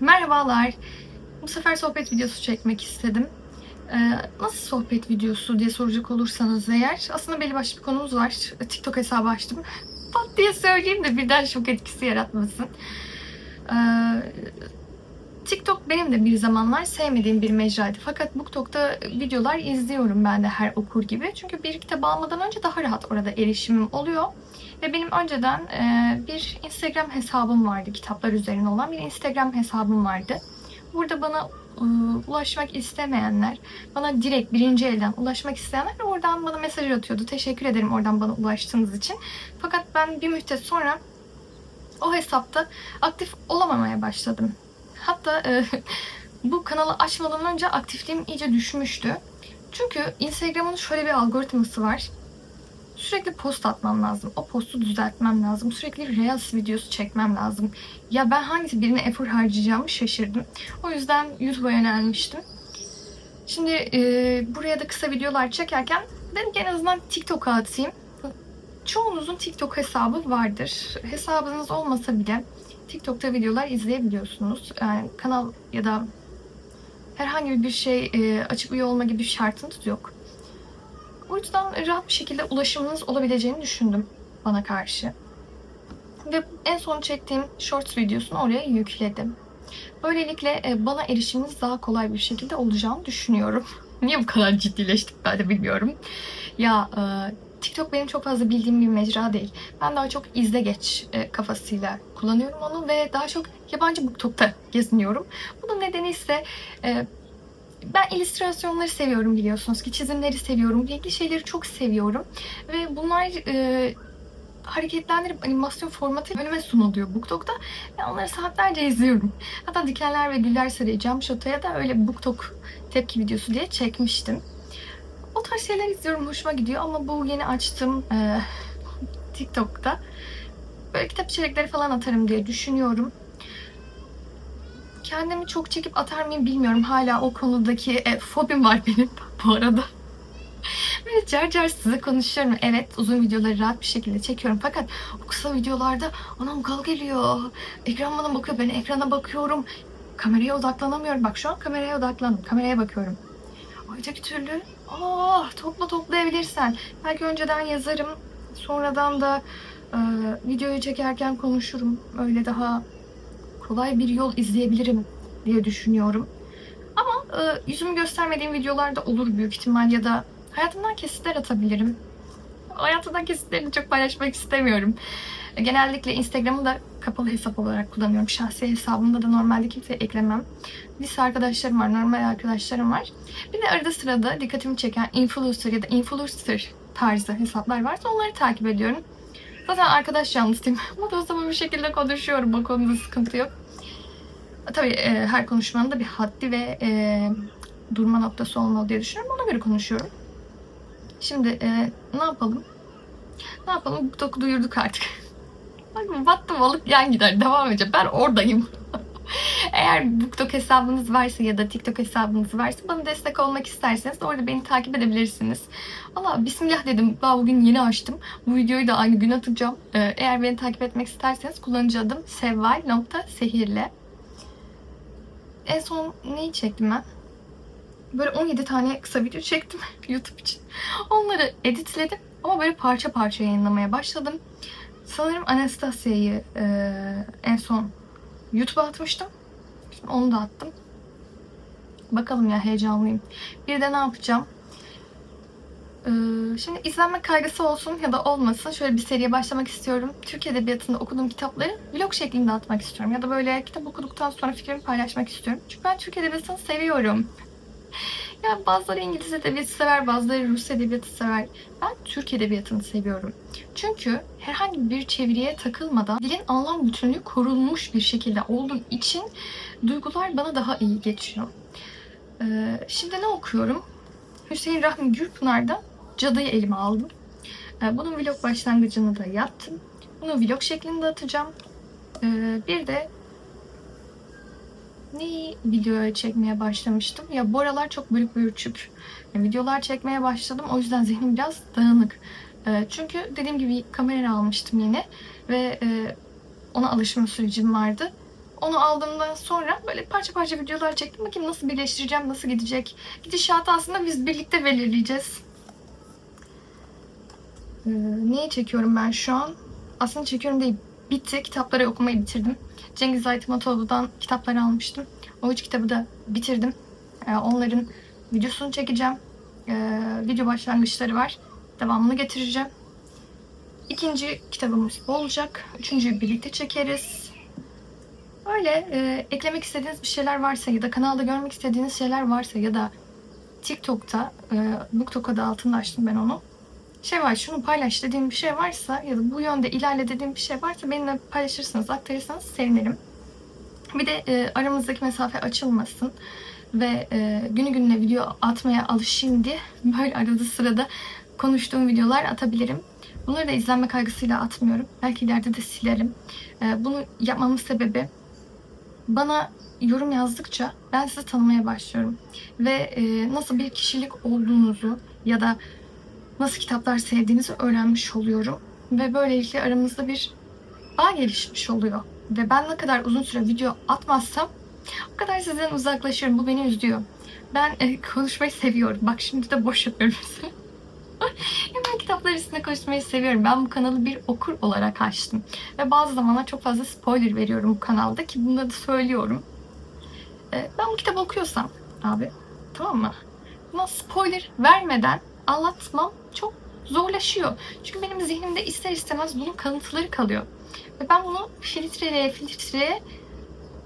Merhabalar. Bu sefer sohbet videosu çekmek istedim. Ee, nasıl sohbet videosu diye soracak olursanız eğer aslında belli başlı bir konumuz var. TikTok hesabı açtım. Pat diye söyleyeyim de birden şok etkisi yaratmasın. Ee, TikTok benim de bir zamanlar sevmediğim bir mecraydı. Fakat BookTok'ta videolar izliyorum ben de her okur gibi. Çünkü bir kitap almadan önce daha rahat orada erişimim oluyor. Ve benim önceden e, bir Instagram hesabım vardı. Kitaplar üzerine olan bir Instagram hesabım vardı. Burada bana e, ulaşmak istemeyenler, bana direkt birinci elden ulaşmak isteyenler oradan bana mesaj atıyordu. Teşekkür ederim oradan bana ulaştığınız için. Fakat ben bir müddet sonra o hesapta aktif olamamaya başladım. Hatta e, bu kanalı açmadan önce aktifliğim iyice düşmüştü. Çünkü Instagram'ın şöyle bir algoritması var. Sürekli post atmam lazım. O postu düzeltmem lazım. Sürekli Reels videosu çekmem lazım. Ya ben hangisi birine efor harcayacağımı şaşırdım. O yüzden YouTube'a yönelmiştim. Şimdi e, buraya da kısa videolar çekerken dedim ki en azından TikTok'a atayım. Çoğunuzun TikTok hesabı vardır. Hesabınız olmasa bile TikTok'ta videolar izleyebiliyorsunuz. Yani kanal ya da herhangi bir şey e, açık üye olma gibi bir şartınız yok. O yüzden rahat bir şekilde ulaşımınız olabileceğini düşündüm bana karşı. Ve en son çektiğim shorts videosunu oraya yükledim. Böylelikle e, bana erişiminiz daha kolay bir şekilde olacağını düşünüyorum. Niye bu kadar ciddileştik ben de bilmiyorum. Ya e, TikTok benim çok fazla bildiğim bir mecra değil. Ben daha çok izle geç e, kafasıyla kullanıyorum onu ve daha çok yabancı BookTok'ta geziniyorum. Bunun nedeni ise e, ben illüstrasyonları seviyorum biliyorsunuz ki çizimleri seviyorum. Renkli şeyleri çok seviyorum. Ve bunlar e, hareketlendirip animasyon formatı önüme sunuluyor BookTok'ta. Ve onları saatlerce izliyorum. Hatta Dikenler ve Güller Sarayı Cam Şato'ya da öyle BookTok tepki videosu diye çekmiştim. Tarz şeyler izliyorum. Hoşuma gidiyor ama bu yeni açtığım e, TikTok'ta böyle kitap içerikleri falan atarım diye düşünüyorum. Kendimi çok çekip atar mıyım bilmiyorum. Hala o konudaki e, fobim var benim bu arada. Böyle car car size konuşuyorum. Evet uzun videoları rahat bir şekilde çekiyorum. Fakat o kısa videolarda anam gal geliyor. Ekran bana bakıyor. Ben ekrana bakıyorum. Kameraya odaklanamıyorum. Bak şu an kameraya odaklandım. Kameraya bakıyorum. Öteki türlü ah topla toplayabilirsen. Belki önceden yazarım. Sonradan da e, videoyu çekerken konuşurum. Öyle daha kolay bir yol izleyebilirim diye düşünüyorum. Ama e, yüzümü göstermediğim videolarda olur büyük ihtimal ya da hayatımdan kesitler atabilirim. Hayatımdan kesitlerini çok paylaşmak istemiyorum. Genellikle Instagram'ı da kapalı hesap olarak kullanıyorum. Şahsi hesabımda da normalde kimseye eklemem. Lise arkadaşlarım var, normal arkadaşlarım var. Bir de arada sırada dikkatimi çeken influencer ya da influencer tarzı hesaplar varsa onları takip ediyorum. Zaten arkadaş yalnızıyım. Ama bir şekilde konuşuyorum. O konuda sıkıntı yok. Tabii e, her konuşmanın da bir haddi ve e, durma noktası olmalı diye düşünüyorum. Ona göre konuşuyorum. Şimdi e, ne yapalım? Ne yapalım? TikTok'u duyurduk artık. Bak battı balık yan gider. Devam edeceğim. Ben oradayım. Eğer BookTok hesabınız varsa ya da TikTok hesabınız varsa bana destek olmak isterseniz orada beni takip edebilirsiniz. Valla bismillah dedim. Daha bugün yeni açtım. Bu videoyu da aynı gün atacağım. Ee, eğer beni takip etmek isterseniz kullanıcı adım sevval.sehirle. En son neyi çektim ben? Böyle 17 tane kısa video çektim YouTube için. Onları editledim ama böyle parça parça yayınlamaya başladım. Sanırım Anastasia'yı e, en son YouTube'a atmıştım. Şimdi onu da attım. Bakalım ya heyecanlıyım. Bir de ne yapacağım? Ee, şimdi izlenme kaygısı olsun ya da olmasın şöyle bir seriye başlamak istiyorum. Türk Edebiyatı'nda okuduğum kitapları vlog şeklinde atmak istiyorum. Ya da böyle kitap okuduktan sonra fikrimi paylaşmak istiyorum. Çünkü ben Türk Edebiyatı'nı seviyorum. Yani bazıları İngiliz edebiyatı sever, bazıları Rus edebiyatı sever. Ben Türk edebiyatını seviyorum. Çünkü herhangi bir çeviriye takılmadan dilin anlam bütünlüğü korunmuş bir şekilde olduğu için duygular bana daha iyi geçiyor. Ee, şimdi ne okuyorum? Hüseyin Rahmi Gürpınar'da Cadı'yı elime aldım. Ee, bunun vlog başlangıcını da yaptım. Bunu vlog şeklinde atacağım. Ee, bir de neyi videoya çekmeye başlamıştım? Ya bu aralar çok bölük bölçük videolar çekmeye başladım. O yüzden zihnim biraz dağınık. Ee, çünkü dediğim gibi kamera almıştım yine ve e, ona alışma sürecim vardı. Onu aldığımdan sonra böyle parça parça videolar çektim. Bakayım nasıl birleştireceğim, nasıl gidecek. Gidişatı aslında biz birlikte belirleyeceğiz. Ee, neyi çekiyorum ben şu an? Aslında çekiyorum değil. Bitti. Kitapları okumayı bitirdim. Cengiz Aytmatoğlu'dan kitapları almıştım. O üç kitabı da bitirdim. Ee, onların videosunu çekeceğim. Ee, video başlangıçları var. Devamını getireceğim. İkinci kitabımız bu olacak. Üçüncüyü birlikte çekeriz. Öyle e, eklemek istediğiniz bir şeyler varsa ya da kanalda görmek istediğiniz şeyler varsa ya da TikTok'ta, e, BookTok adı altında açtım ben onu. Şey var, şunu paylaş dediğim bir şey varsa ya da bu yönde ilerle dediğim bir şey varsa benimle paylaşırsanız, aktarırsanız sevinirim. Bir de e, aramızdaki mesafe açılmasın ve e, günü gününe video atmaya alışayım diye böyle arada sırada konuştuğum videolar atabilirim. Bunları da izlenme kaygısıyla atmıyorum. Belki ileride de silerim. E, bunu yapmamın sebebi bana yorum yazdıkça ben sizi tanımaya başlıyorum. Ve e, nasıl bir kişilik olduğunuzu ya da nasıl kitaplar sevdiğinizi öğrenmiş oluyorum. Ve böylelikle aramızda bir bağ gelişmiş oluyor. Ve ben ne kadar uzun süre video atmazsam o kadar sizden uzaklaşıyorum. Bu beni üzüyor. Ben e, konuşmayı seviyorum. Bak şimdi de boş yapıyorum. Ya ben kitaplar üstüne konuşmayı seviyorum. Ben bu kanalı bir okur olarak açtım. Ve bazı zamanlar çok fazla spoiler veriyorum bu kanalda ki bunları da söylüyorum. E, ben bu kitabı okuyorsam abi tamam mı? Buna spoiler vermeden anlatmam çok zorlaşıyor. Çünkü benim zihnimde ister istemez bunun kalıntıları kalıyor. Ve ben bunu filtreleye filtreleye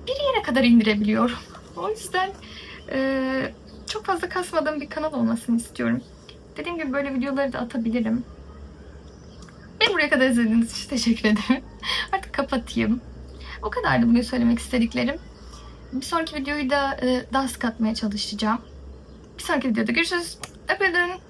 bir yere kadar indirebiliyorum. O yüzden e, çok fazla kasmadığım bir kanal olmasını istiyorum. Dediğim gibi böyle videoları da atabilirim. Beni buraya kadar izlediğiniz için teşekkür ederim. Artık kapatayım. O kadardı bugün söylemek istediklerim. Bir sonraki videoyu da e, daha sık atmaya çalışacağım. Bir sonraki videoda görüşürüz. Öpüldün.